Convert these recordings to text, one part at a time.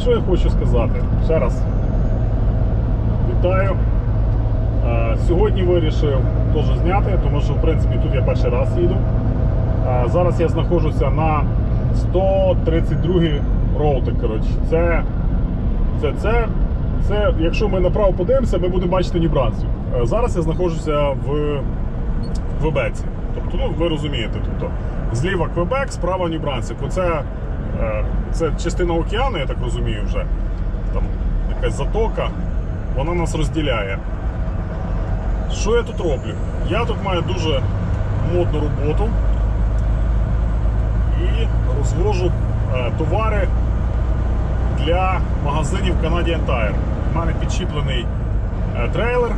що я хочу сказати? Ще раз вітаю. Сьогодні вирішив теж зняти, тому що в принципі тут я перший раз їду. Зараз я знаходжуся на 132 роути. Коротше. Це, це, це, це, якщо ми направо подивимося, ми будемо бачити Нібрансвік. Е, Зараз я знаходжуся в Квебеці. Тобто, ну ви розумієте, тобто зліва Квебек, справа Нью-Брансвік. Оце це частина океану, я так розумію, вже там якась затока, вона нас розділяє. Що я тут роблю? Я тут маю дуже модну роботу і розвожу е, товари для магазинів Canadian Tire. У мене підчіплений е, трейлер,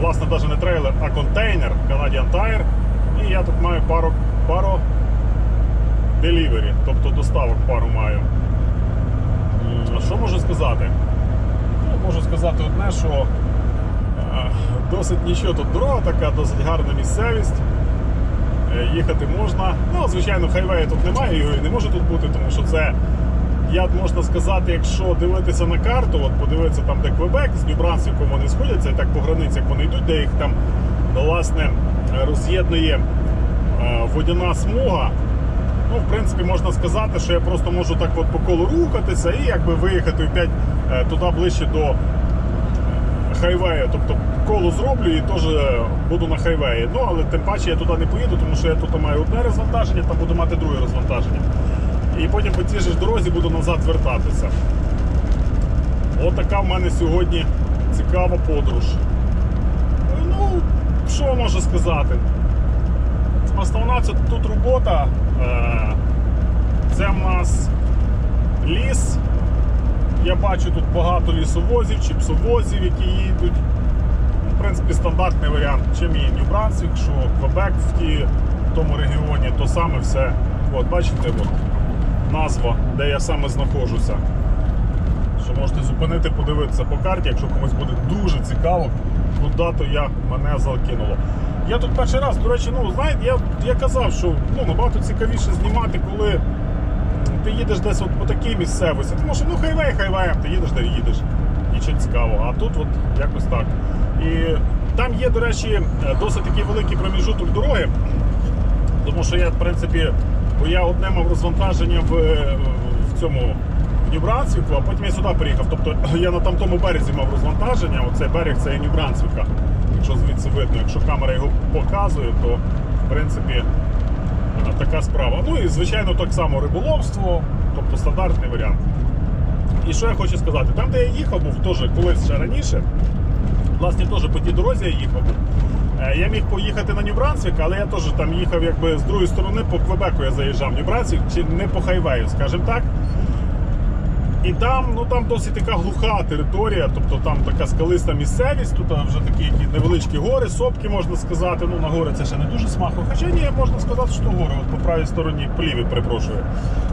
власне, навіть не трейлер, а контейнер Canadian Tire. І я тут маю пару, пару delivery, тобто доставок пару маю. Що можу сказати? Ну, можу сказати одне, що е, досить нічого тут дорога така, досить гарна місцевість. Е, Їхати можна. Ну, звичайно, хайвею тут немає, його і не може тут бути, тому що це, як можна сказати, якщо дивитися на карту, от подивитися там, де Квебек, з Нью-Брансвіком вони сходяться, і так по границях вони йдуть, де їх там власне роз'єднує е, водяна смуга. Ну, в принципі, можна сказати, що я просто можу так от по колу рухатися і якби виїхати опять е, туди ближче до е, хайвею. Тобто коло зроблю і теж буду на хайвеї. Ну, але тим паче я туди не поїду, тому що я тут маю одне розвантаження, там буду мати друге розвантаження. І потім по цій же ж дорозі буду назад вертатися. От така в мене сьогодні цікава подорож. Ну, що можу сказати? Основна це тут робота. е, Це в нас ліс. Я бачу тут багато лісовозів чи псовозів, які їдуть. В принципі, стандартний варіант, чим є Нью-Брансвік, що Квебек в, ті, тому регіоні, то саме все. От, бачите, от, назва, де я саме знаходжуся. Що можете зупинити, подивитися по карті, якщо комусь буде дуже цікаво, куди то я мене закинуло. Я тут перший раз, до речі, ну знаєте, я, я казав, що ну, набагато цікавіше знімати, коли ти їдеш десь от по такій місцевості. Тому що ну хайвей, хайвеєм, ти їдеш, де їдеш. Нічого цікавого. А тут от якось так. І там є, до речі, досить такий великий проміжуток дороги. Тому що я, в принципі, бо я одне мав розвантаження в, в цьому в Нью-Брансвіку, а потім я сюди приїхав. Тобто я на там тому березі мав розвантаження, оцей берег це є Нью-Брансвіка. Якщо звідси видно, якщо камера його показує, то в принципі така справа. Ну і звичайно так само риболовство, тобто стандартний варіант. І що я хочу сказати, там, де я їхав, був теж колись ще раніше, власне, теж по тій дорозі я їхав. Е, Я міг поїхати на Нью-Брансвік, але я теж там їхав якби з другої сторони по Квебеку я заїжджав в Нью-Брансвік, чи не по хайвею, скажімо так. І там, ну там досить така глуха територія, тобто там така скалиста місцевість, тут вже такі невеличкі гори, сопки можна сказати. Ну на гори це ще не дуже смахо. Хоча ні, можна сказати, що гори. От по правій стороні, по лівій, перепрошую.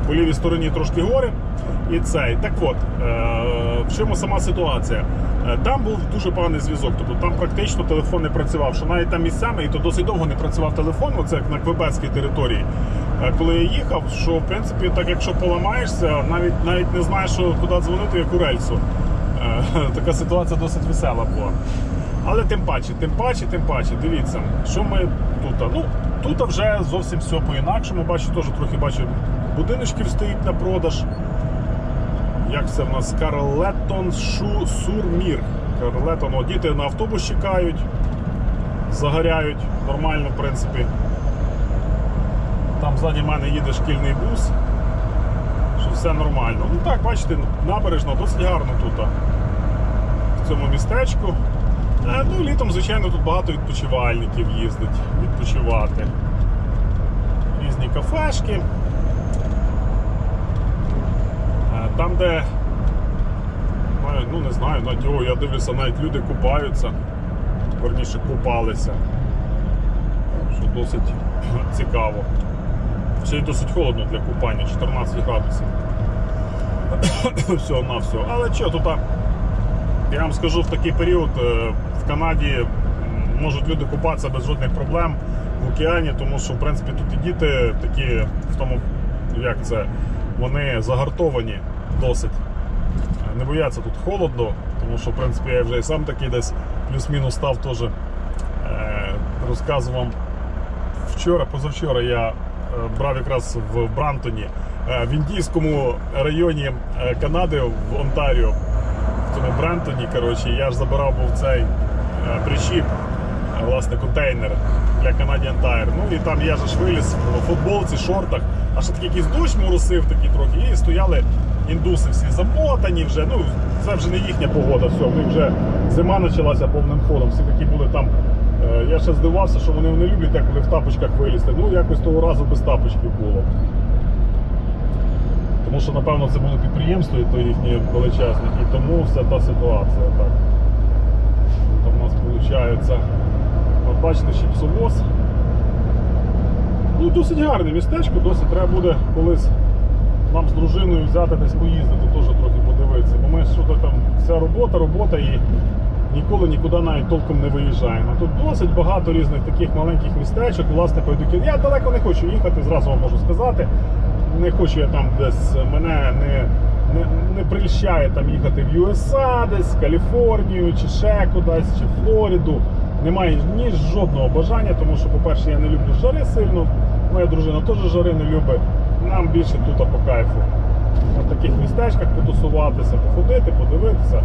По лівій стороні трошки гори. І цей. Так от, е, в чому сама ситуація? Е, Там був дуже поганий зв'язок, тобто там практично телефон не працював. Що навіть там місцями, і то досить довго не працював телефон, оце як на Квебецькій території. Е, Коли я їхав, що в принципі, так якщо поламаєшся, навіть навіть не знаєш, що куди дзвонити, яку рельсу. Е, Така ситуація досить весела була. Але тим паче, тим паче, тим паче, дивіться, що ми тут. Ну, тут вже зовсім все по-інакшому. Бачу, теж трохи бачу, будиночків стоїть на продаж. Як це в нас? Карлетон Шу Сурмір. Карлетон, О, діти на автобус чекають, загоряють нормально, в принципі. Там ззаді мене їде шкільний бус. Що все нормально. Ну так, бачите, набережно досить гарно тут. В цьому містечку. Е, Ну, літом, звичайно, тут багато відпочивальників їздить відпочивати. Різні кафешки. Е, Там, де, ну не знаю, навіть, о, я дивлюся, навіть люди купаються, верніше купалися, що досить цікаво. Ще досить холодно для купання, 14 градусів. Всього на все. Але що, тут, я вам скажу, в такий період е, в Канаді можуть люди купатися без жодних проблем в океані, тому що в принципі тут і діти такі в тому як це, вони загартовані досить. Е, Не бояться тут холодно, тому що, в принципі, я вже і сам такий десь плюс-мінус став теж. Е, розказував вчора, позавчора я брав якраз в Брантоні, е, в індійському районі е, Канади в Онтаріо, в цьому Брентоні. Коротше, я ж забирав був цей е, прищіп, е, власне, контейнер для Canadian Tire. Ну і там я ж виліз в футболці, шортах, а ще такий якийсь дощ моросив такий трохи, і стояли індуси всі замотані вже. Ну, це вже не їхня погода, все, вже зима почалася повним ходом. Всі такі були там. Е, Я ще здивався, що вони не люблять деколи в тапочках вилізти. Ну, якось того разу без тапочків було. Тому що, напевно, це було підприємство, і то їхнє величезне, і тому вся та ситуація. Так. Тут у нас виходить, от бачите, щипсовоз. Ну, досить гарне містечко, досить треба буде колись нам з дружиною взяти десь поїздити, теж трохи подивитися. Бо ми що там вся робота, робота і ніколи нікуди навіть толком не виїжджаємо. Тут досить багато різних таких маленьких містечок. Власне, по Едукі- Я далеко не хочу їхати, зразу вам можу сказати. Не хочу я там десь мене не, не, не прельщає там їхати в USA, десь в Каліфорнію, чи ще кудись, чи Флориду. Немає ні жодного бажання, тому що, по-перше, я не люблю жари сильно. Моя дружина теж жари не любить. Нам більше тут по кайфу. На таких містечках потусуватися, походити, подивитися.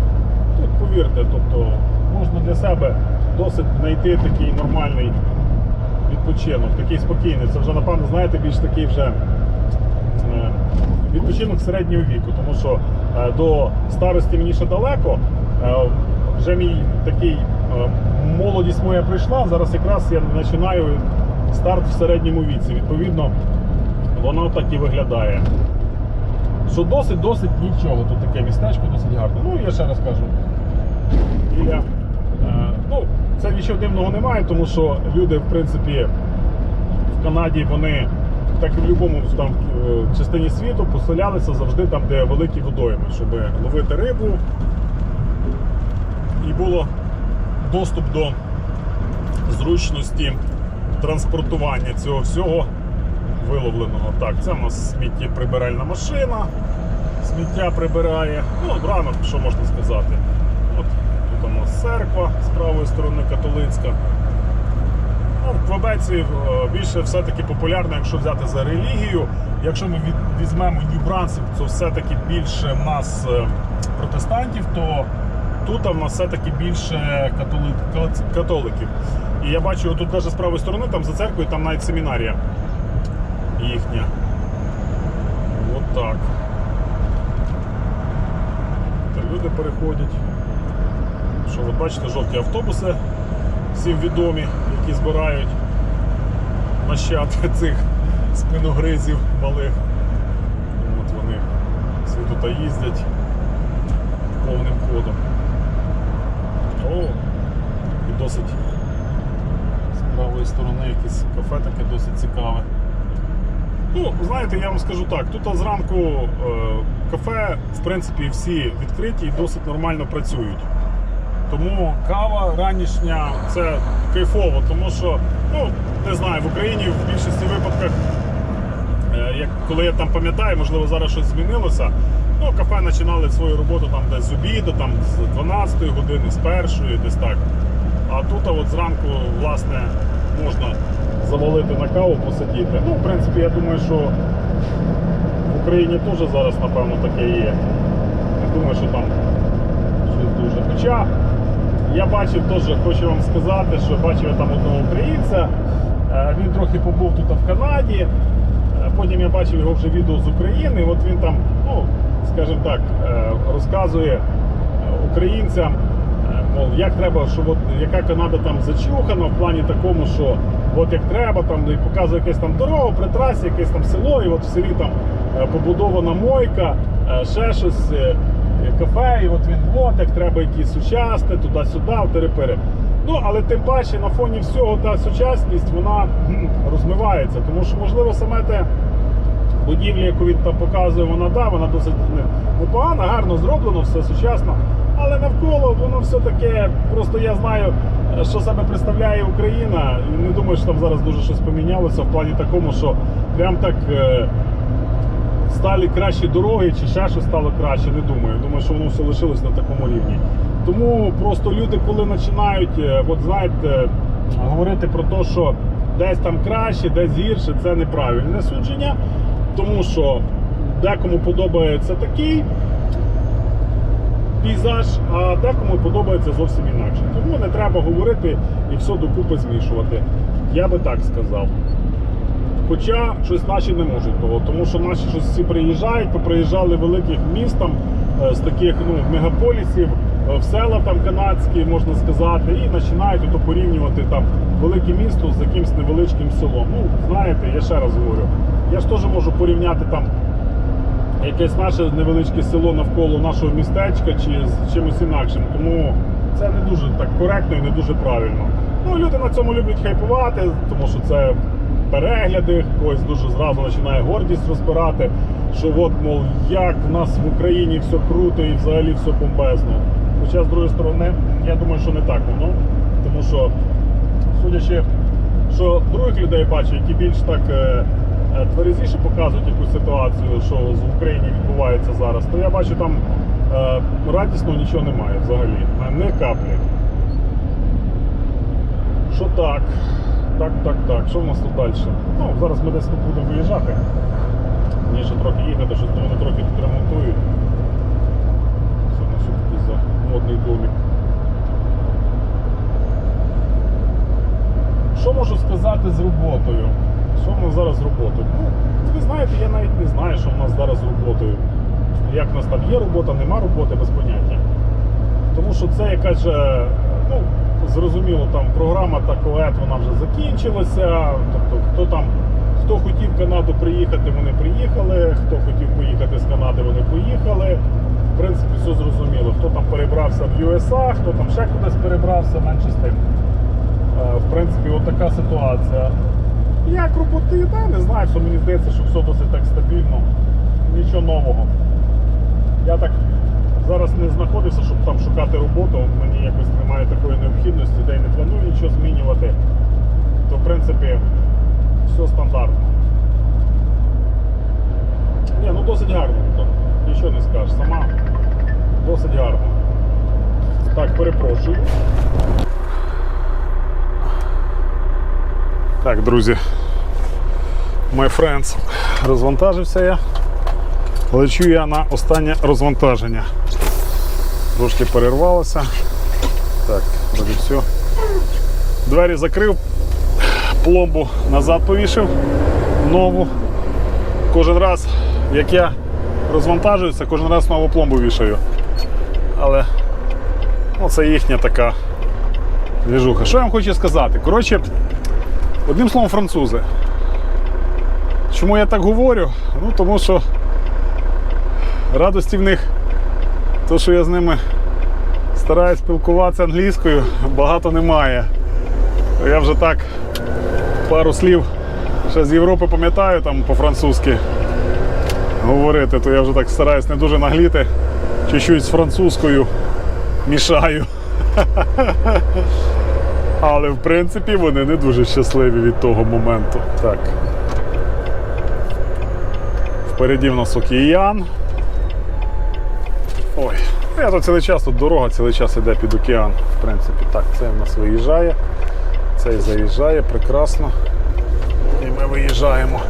Тут повірте, тобто можна для себе досить знайти такий нормальний відпочинок, такий спокійний. Це вже, напевно, знаєте, більш такий вже е, відпочинок середнього віку, тому що е, до старості мені ще далеко. Е, Вже мій такий молодість моя прийшла. Зараз якраз я починаю старт в середньому віці. Відповідно, воно так і виглядає. Що досить, досить нічого. Тут таке містечко, досить гарне. Ну, я ще раз кажу. Біля, е, ну, це нічого дивного немає, тому що люди, в принципі, в Канаді вони, так і в будь-якому е, частині світу, поселялися завжди там, де великі водойми, щоб ловити рибу. І було доступ до зручності транспортування цього всього виловленого. Так, це у нас сміттєприбиральна машина. Сміття прибирає. Ну, ранок, що можна сказати. От тут у нас церква з правої сторони католицька. Ну, в Квебеці е, більше все-таки популярно, якщо взяти за релігію. Якщо ми візьмемо Нью-Брансвік, то все-таки більше в нас е, протестантів, то тут в нас все-таки більше католи... католиків. І я бачу, тут навіть з правої сторони, там за церквою, там навіть семінарія їхня. От так. Та люди переходять. Що, от бачите, жовті автобуси всім відомі, які збирають нащадки цих спиногризів малих. От вони всі тут їздять повним ходом. О, і досить з правої сторони якесь кафе таке досить цікаве. Ну, знаєте, я вам скажу так, тут зранку е, кафе, в принципі, всі відкриті і досить нормально працюють. Тому кава ранішня це кайфово, тому що, ну, не знаю, в Україні в більшості випадках, е, як, коли я там пам'ятаю, можливо, зараз щось змінилося. Ну, кафе починали свою роботу там десь з обіду, там з 12 години, з першої, десь так. А тут от зранку, власне, можна завалити на каву, посидіти. Ну, в принципі, я думаю, що в Україні теж зараз, напевно, таке є. Не думаю, що там щось дуже. Хоча я бачив теж, хочу вам сказати, що бачив я там одного українця. Е, Він трохи побув тут в Канаді. Е, Потім я бачив його вже відео з України. От він там, ну, скажімо так, е, розказує українцям, мов, як треба, що от, яка Канада там зачухана в плані такому, що от як треба, там і показує якесь там дорогу при трасі, якесь там село, і от в селі там побудована мойка, ще щось. Е, кафе, і от він от, треба якісь сучасне, туди-сюди, в терепири. Ну, але тим паче на фоні всього та сучасність вона розмивається. Тому що, можливо, саме те будівля, яку він там показує, вона да, вона досить не- непогана, гарно зроблено, все сучасно. Але навколо воно все таке, просто я знаю, е, що себе представляє Україна. Не думаю, що там зараз дуже щось помінялося в плані такому, що прям так. Стали кращі дороги чи ще щось стало краще, не думаю. Думаю, що воно все лишилось на такому рівні. Тому просто люди, коли починають, е, от знаєте, говорити про те, що десь там краще, десь гірше, це неправильне судження, тому що декому подобається такий пейзаж, а декому подобається зовсім інакше. Тому не треба говорити і все докупи змішувати. Я би так сказав. Хоча щось наші не можуть того, тому що наші щось всі приїжджають, поприїжджали великих міст е, з таких ну, мегаполісів, е, в села там канадські, можна сказати, і починають ото порівнювати там велике місто з якимось невеличким селом. Ну, знаєте, я ще раз говорю, я ж теж можу порівняти там якесь наше невеличке село навколо нашого містечка чи з чимось інакшим. Тому це не дуже так коректно і не дуже правильно. Ну, люди на цьому люблять хайпувати, тому що це перегляди, когось дуже зразу починає гордість розбирати, що от, мов, як в нас в Україні все круто і взагалі все бомбезно. Хоча, з другої сторони, я думаю, що не так воно. Тому що, судячи, що других людей бачу, які більш так е, е, тверезіше показують якусь ситуацію, що в Україні відбувається зараз, то я бачу там е, радісно нічого немає взагалі. Не каплі. Що так? Так, так, так. Що в нас тут далі? Ну, зараз ми десь тут будемо виїжджати. Мені ще трохи їхати, щось вони трохи тут ремонтують. Це у нас що такий за модний домик. Що можу сказати з роботою? Що в нас зараз з роботою? Ну, ви знаєте, я навіть не знаю, що в нас зараз з роботою. Як в нас там є робота, нема роботи, без поняття. Тому що це якась же, ну, зрозуміло, там програма та коет, вона вже закінчилася. Тобто, хто там, хто хотів в Канаду приїхати, вони приїхали, хто хотів поїхати з Канади, вони поїхали. В принципі, все зрозуміло. Хто там перебрався в USA, хто там ще кудись перебрався, менше з тим. В принципі, от така ситуація. Як роботи, та не знаю, що мені здається, що все досить так стабільно. Нічого нового. Я так зараз не знаходився, щоб там шукати роботу. Мені якось немає такої необхідності, де й не планую нічого змінювати. То в принципі все стандартно. Ні, ну досить гарно. Нічого не скажеш. Сама досить гарно. Так, перепрошую. Так, друзі. My friends. Розвантажився я. Лечу я на останнє розвантаження. Трошки перервалося. Так, вроде все. Двері закрив, пломбу назад повішив, нову. Кожен раз, як я розвантажуюся, кожен раз нову пломбу вішаю. Але ну, це їхня така двіжуха. Що я вам хочу сказати? Коротше, одним словом, французи. Чому я так говорю? Ну, тому що радості в них, то, що я з ними стараюсь спілкуватися англійською, багато немає. Я вже так пару слів ще з Європи пам'ятаю там по-французьки говорити, то я вже так стараюсь не дуже нагліти, чуть-чуть з французькою мішаю. Але в принципі вони не дуже щасливі від того моменту. Так. Впереді в нас океан. Ой, я тут цілий час, тут дорога цілий час іде під океан. В принципі, так, це в нас виїжджає, цей заїжджає, прекрасно. І ми виїжджаємо.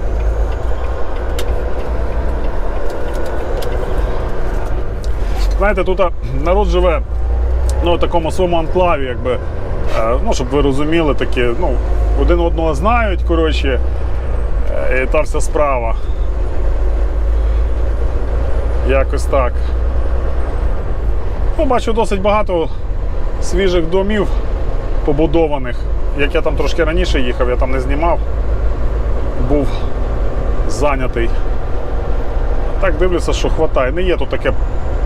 Знаєте, тут народ живе ну, в такому своєму анклаві, якби, е, ну, щоб ви розуміли, такі, ну, один одного знають, коротше, е, і та вся справа. Якось так. Бачу досить багато свіжих домів побудованих. Як я там трошки раніше їхав, я там не знімав, був зайнятий. Так дивлюся, що хватає. Не є тут таке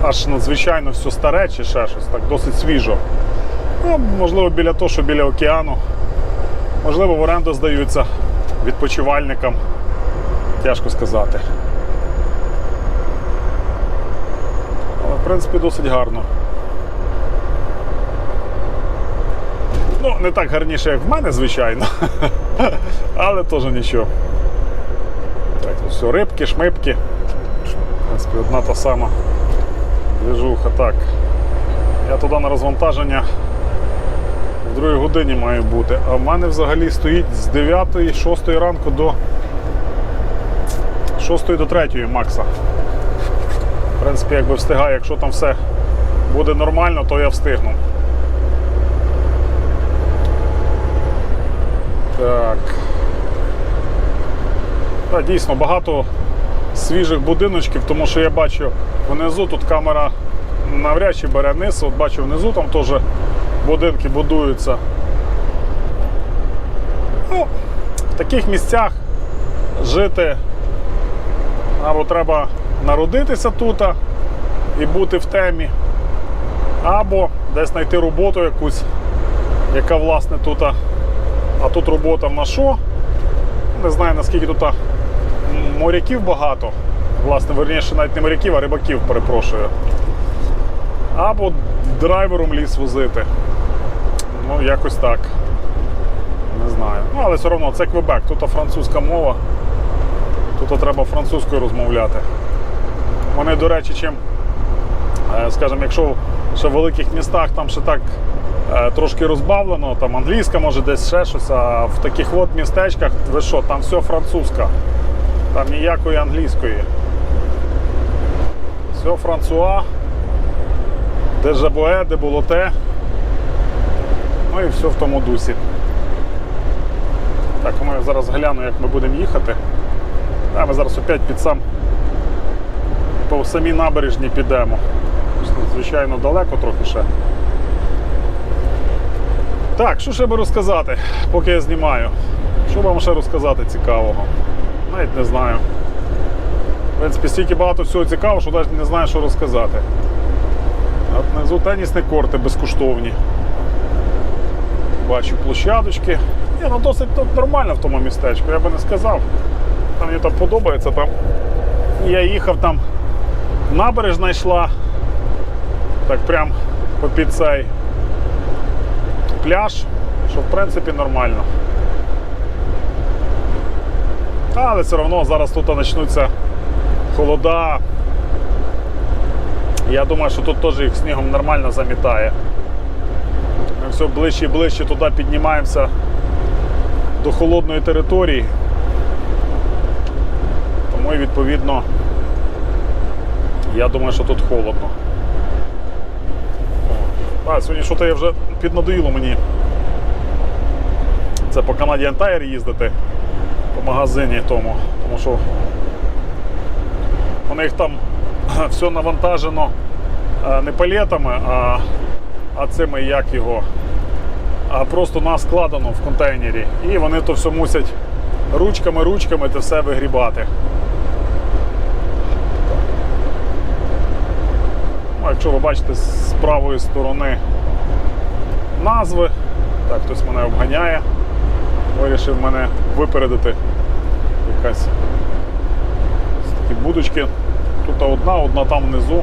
аж надзвичайно все старе чи ще щось, так досить свіжо. Ну, можливо, біля того, що біля океану. Можливо, в оренду здаються відпочивальникам. Тяжко сказати. Але, в принципі, досить гарно. Ну, не так гарніше, як в мене, звичайно. Але теж нічого. Так, ну все, рибки, шмипки. В принципі, одна та сама движуха. Так. Я туди на розвантаження в другій годині маю бути. А в мене взагалі стоїть з 9 6 ранку до 6 до 3 макса. В принципі, якби встигаю, якщо там все буде нормально, то я встигну. Так. Так, дійсно багато свіжих будиночків, тому що я бачу внизу тут камера навряд чи бере низ. От бачу внизу там теж будинки будуються. Ну, в таких місцях жити або треба народитися тут і бути в темі, або десь знайти роботу якусь, яка власне тут. А тут робота на що? Не знаю наскільки тут моряків багато. Власне, верніше, навіть не моряків, а рибаків, перепрошую. Або драйвером ліс возити. Ну, якось так. Не знаю. Ну, але все одно це Квебек, тут французька мова. Тут треба французькою розмовляти. Вони, до речі, чим, е, скажімо, якщо ще в великих містах там ще так трошки розбавлено, там англійська, може десь ще щось, а в таких от містечках, ви що, там все французька. Там ніякої англійської. Все Франсуа, де жабуе, де було те. Ну і все в тому дусі. Так, я зараз гляну, як ми будемо їхати. А ми зараз опять під сам по самій набережні підемо. Звичайно, далеко трохи ще. Так, що ще би розказати, поки я знімаю? Що вам ще розказати цікавого? Навіть не знаю. В принципі, стільки багато всього цікавого, що навіть не знаю, що розказати. От внизу тенісні корти безкоштовні. Бачу площадочки. Ні, ну досить тут нормально в тому містечку, я би не сказав. Там мені там подобається. Там я їхав там, набережна йшла, так прям попід цей пляж, що в принципі нормально. Але все одно зараз тут почнуться холода. Я думаю, що тут теж їх снігом нормально замітає. Ми все ближче і ближче туди піднімаємося до холодної території. Тому і відповідно я думаю, що тут холодно. А, сьогодні що-то я вже піднадоїло мені. Це по Canadian Tire їздити по магазині тому, тому що у них там все навантажено е, не палетами, а, а цими як його, а просто наскладено в контейнері. І вони то все мусять ручками-ручками це все вигрібати. Якщо ви бачите з правої сторони назви, так, хтось мене обганяє, вирішив мене випередити. Якась ось такі будочки. Тут одна, одна там внизу.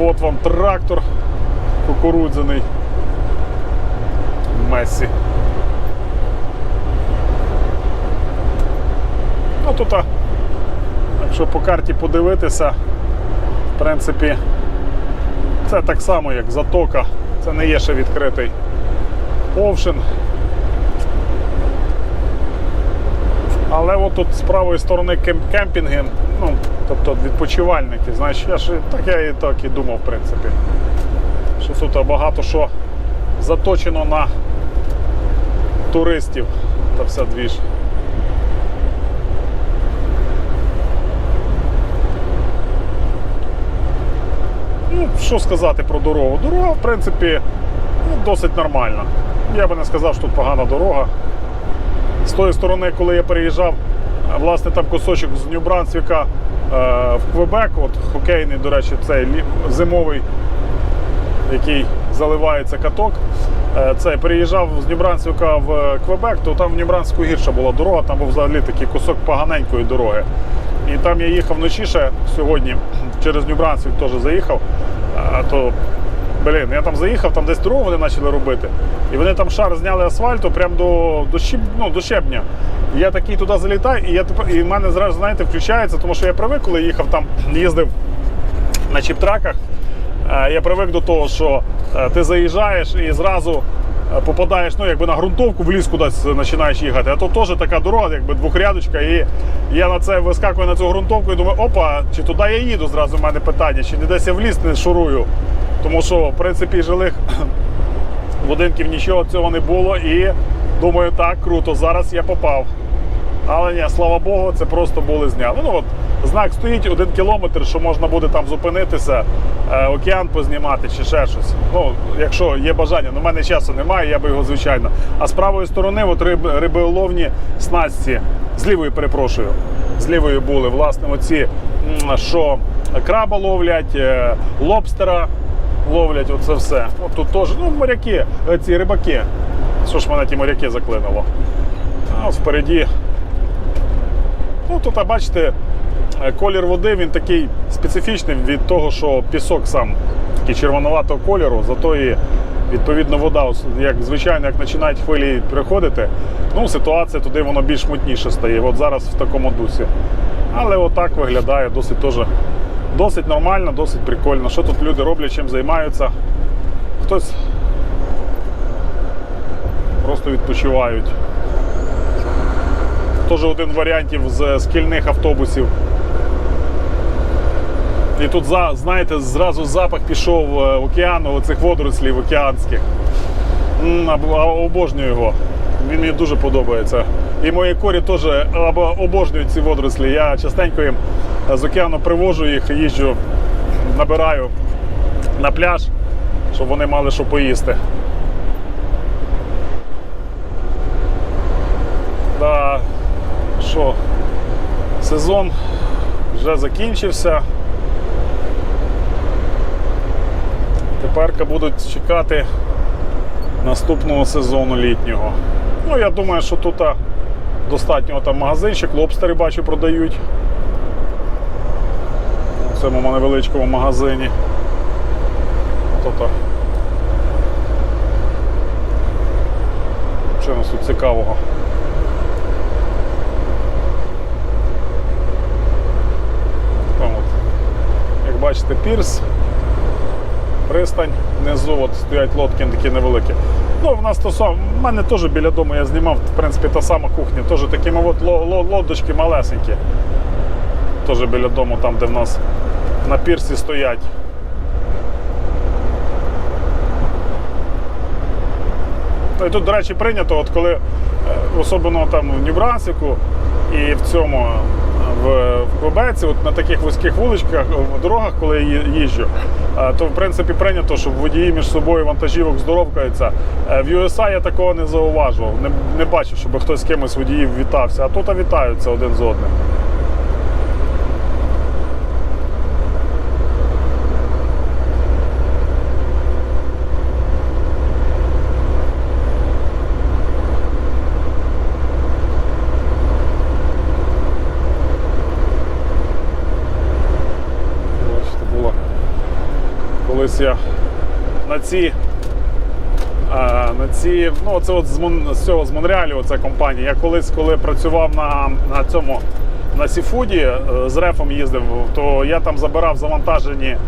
От вам трактор кукурудзяний. Месі. Ну тут, якщо по карті подивитися, принципі, це так само, як затока. Це не є ще відкритий овшин. Але от тут з правої сторони кем- кемпінги, ну, тобто відпочивальники, знаєш, я ж так я і так і думав, в принципі. Що тут багато що заточено на туристів та вся двіж. Ну, що сказати про дорогу? Дорога, в принципі, ну, досить нормальна. Я би не сказав, що тут погана дорога. З тої сторони, коли я переїжджав, власне, там кусочок з Нью-Брансвіка е, в Квебек, от хокейний, до речі, цей зимовий, який заливається каток. Е, Цей переїжджав з Нью-Брансвіка в Квебек, то там в Нью-Брансвіку гірша була дорога, там був взагалі такий кусок поганенької дороги. І там я їхав вночі ще сьогодні через Нью-Брансвік теж заїхав, то Блін, я там заїхав, там десь дорогу вони почали робити. І вони там шар зняли асфальту прямо до, до, щеб, ну, до щебня. І я такий туди залітаю, і я і в мене зразу, знаєте, включається, тому що я привик, коли їхав там, їздив на чіп-траках. Е, Я привик до того, що е, ти заїжджаєш і зразу попадаєш ну, якби на ґрунтовку, в ліс кудись починаєш їхати. А то теж така дорога, якби двохрядочка. І я на це вискакую на цю ґрунтовку і думаю, опа, чи туди я їду, зразу в мене питання, чи не десь я в ліс не шурую. Тому що, в принципі, жилих будинків нічого цього не було. І думаю, так, круто, зараз я попав. Але ні, слава Богу, це просто були зняли. Ну от знак стоїть один кілометр, що можна буде там зупинитися, е, океан познімати чи ще щось. Ну, якщо є бажання, ну в мене часу немає, я би його звичайно. А з правої сторони, от риб, риболовні снасті, з лівої перепрошую. З лівої були, власне, оці, що краба ловлять, е, лобстера ловлять, оце все. От тут теж, ну, моряки, е, ці рибаки. Що ж мене ті моряки заклинило? А впереді Ну, тут, а бачите, колір води він такий специфічний від того, що пісок сам такий червонуватого кольору, зато і відповідно вода, як звичайно, як починають хвилі приходити, ну, ситуація туди воно більш мутніше стає. От зараз в такому дусі. Але отак виглядає досить теж досить нормально, досить прикольно. Що тут люди роблять, чим займаються? Хтось просто відпочивають. Теж один варіантів з шкільних автобусів. І тут, знаєте, зразу запах пішов е, океану, оцих водорослів океанських. Обожнюю його. Він мені дуже подобається. І мої корі теж або обожнюють ці водорослі. Я частенько їм з океану привожу їх, їжджу, набираю на пляж, щоб вони мали що поїсти. Да, що сезон вже закінчився. Тепер будуть чекати наступного сезону літнього. Ну, я думаю, що тут достатньо там магазинчик, лобстери бачу продають. У цьому невеличкому магазині. Тобто, що у нас тут цікавого? Там от, як бачите, пірс, пристань, внизу от стоять лодки такі невеликі. Ну, в нас то сам, в мене теж біля дому я знімав, в принципі, та сама кухня, теж такими от ло- ло- лодочки малесенькі. Теж біля дому, там, де в нас на пірсі стоять. Ну, і тут, до речі, прийнято, от коли, е, особливо там в Нью-Брансвіку і в цьому е, в, Квебеці, от на таких вузьких вуличках, в дорогах, коли я їжджу, то в принципі прийнято, щоб водії між собою вантажівок здоровкаються. Е, В USA я такого не зауважував, не, не бачив, щоб хтось з кимось водіїв вітався, а тут вітаються один з одним. Бачите, було. Колись я на ці. На ці, ну це от з, Мон- з цього з Монреалю, оця компанія. Я колись, коли працював на, на цьому на Сіфуді, е, з рефом їздив, то я там забирав завантажені е,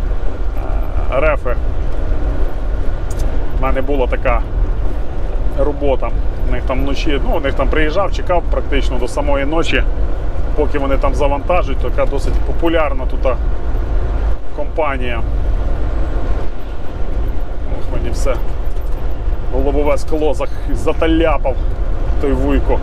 рефи. У мене була така робота. У них там вночі, ну, у них там приїжджав, чекав практично до самої ночі, поки вони там завантажують, така досить популярна тут компанія. Мені все. Лобове скло заталяпав той вуйко.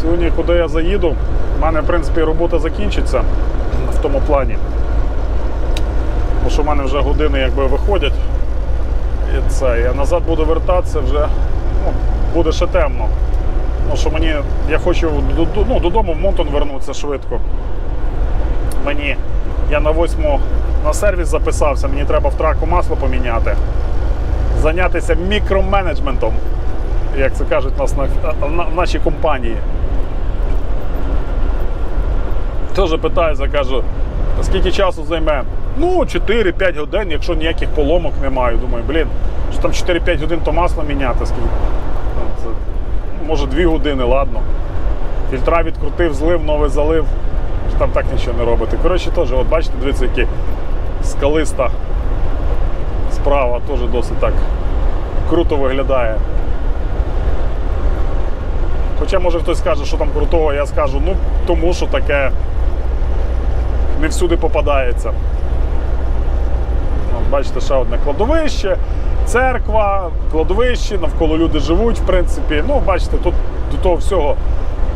Сьогодні, куди заїду, в мене, в принципі, робота закінчиться в тому плані. Бо що в мене вже години якби виходять. І це, я назад буду вертатися вже ну, буде ще темно. Тому що мені я хочу ну, додому в Монтон вернутися швидко. Мені я на восьму на сервіс записався, мені треба в траку масло поміняти. Зайнятися мікроменеджментом, як це кажуть нас на, на, в нашій компанії. Теж питаюся, кажу, скільки часу займе? Ну, 4-5 годин, якщо ніяких поломок немає. Думаю, блін, що там 4-5 годин то масло міняти. Скільки? Ну, Це, ну, може 2 години, ладно. Фільтра відкрутив, злив, новий залив. Що Там так нічого не робити. Коротше, теж, от бачите, дивіться, які скалиста справа теж досить так круто виглядає. Хоча може хтось скаже, що там крутого, я скажу, ну тому що таке не всюди попадається. Бачите, ще одне кладовище, церква, кладовище, навколо люди живуть, в принципі. Ну, бачите, тут до того всього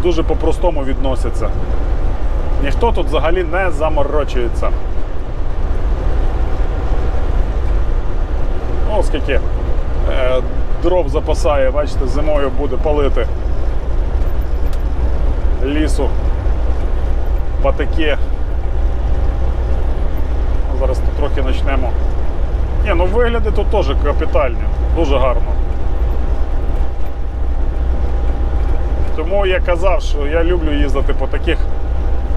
дуже по-простому відносяться. Ніхто тут взагалі не заморочується. О, скільки е, дров запасає, бачите, зимою буде палити лісу, патики. Ну, Трохи почнемо. Ні, ну вигляди тут теж капітальні, дуже гарно. Тому я казав, що я люблю їздити по таких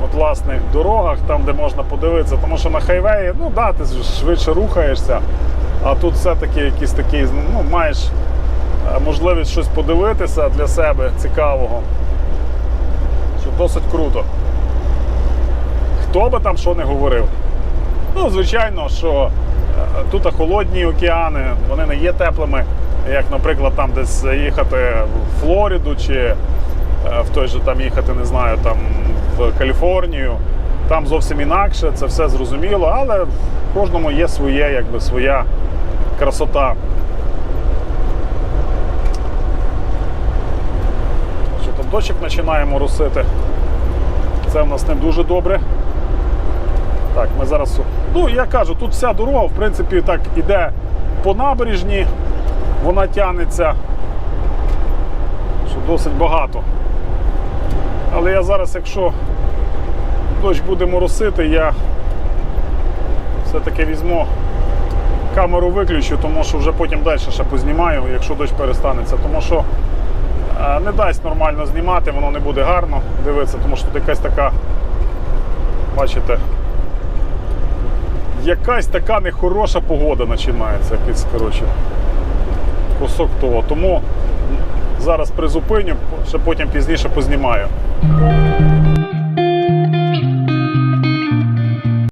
от власних дорогах, там, де можна подивитися, тому що на хайвеї, ну да, ти швидше рухаєшся, а тут все-таки якийсь такий, ну, маєш е, можливість щось подивитися для себе цікавого. Що досить круто. Хто би там що не говорив. Ну, звичайно, що е, тут холодні океани, вони не є теплими, як, наприклад, там десь їхати в Флориду чи е, в той же там їхати, не знаю, там в Каліфорнію. Там зовсім інакше, це все зрозуміло, але в кожному є своє, якби своя красота. Що там дощик починаємо русити. Це в нас не дуже добре. Так, ми зараз. Ну, я кажу, тут вся дорога, в принципі, так іде по набережні, вона тягнеться, що досить багато. Але я зараз, якщо дощ буде моросити, я все-таки візьму камеру виключу, тому що вже потім далі ще познімаю, якщо дощ перестанеться. Тому що е, не дасть нормально знімати, воно не буде гарно дивитися, тому що тут якась така, бачите, якась така нехороша погода починається. Якийсь, коротше, кусок того. Тому зараз призупиню, ще потім пізніше познімаю.